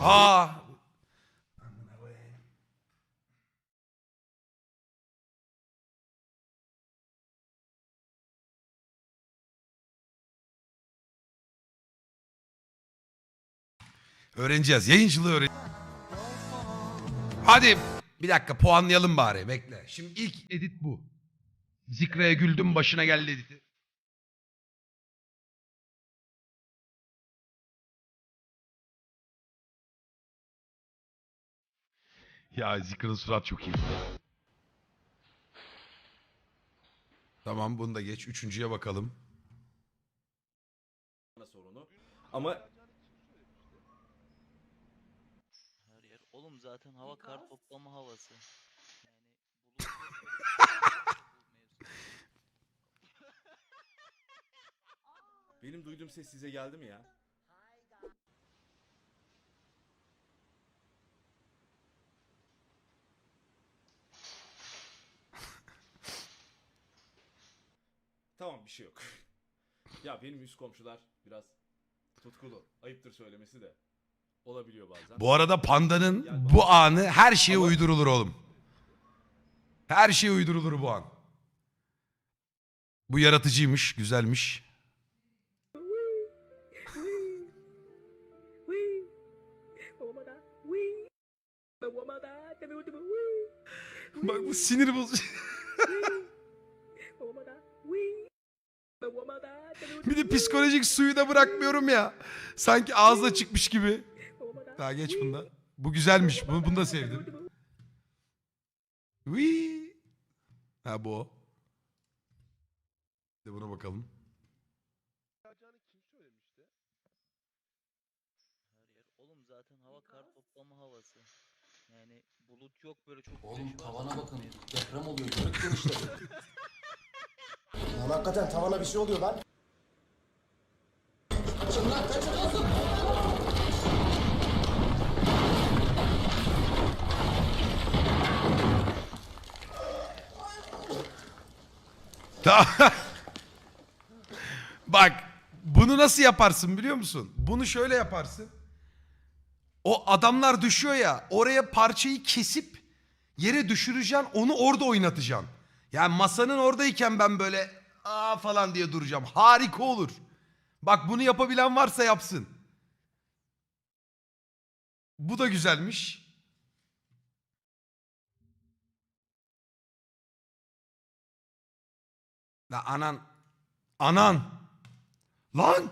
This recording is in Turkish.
Aa. Öğreneceğiz. Yayıncılığı öğren. Hadi bir dakika puanlayalım bari. Bekle. Şimdi ilk edit bu. Zikra'ya güldüm başına geldi editi. Ya Zikra'nın surat çok iyi. Tamam bunu da geç. Üçüncüye bakalım. sorunu. Ama Her yer. Oğlum zaten hava kar toplama havası. Benim duyduğum ses size geldi mi ya? Tamam bir şey yok. ya benim üst komşular biraz tutkulu. Ayıptır söylemesi de. Olabiliyor bazen. Bu arada Panda'nın bu anı her şeye Ama- uydurulur oğlum. Her şeye uydurulur bu an. Bu yaratıcıymış, güzelmiş. Bak bu sinir bozucu. Bir de psikolojik suyu da bırakmıyorum ya. Sanki ağızda çıkmış gibi. Daha geç bunda. Bu güzelmiş. Bunu, bunu da sevdim. Wii. Ha bu o. De buna bakalım. Her yer. Oğlum zaten hava kar toplama havası. Yani bulut yok böyle çok Oğlum güneş var. tavana bakın. Deprem oluyor. Görüp görüşleri. Lan hakikaten tavana bir şey oluyor lan. Tamam. Bak bunu nasıl yaparsın biliyor musun? Bunu şöyle yaparsın. O adamlar düşüyor ya oraya parçayı kesip yere düşüreceksin onu orada oynatacaksın. Yani masanın oradayken ben böyle aa falan diye duracağım. Harika olur. Bak bunu yapabilen varsa yapsın. Bu da güzelmiş. La anan. Anan. Lan.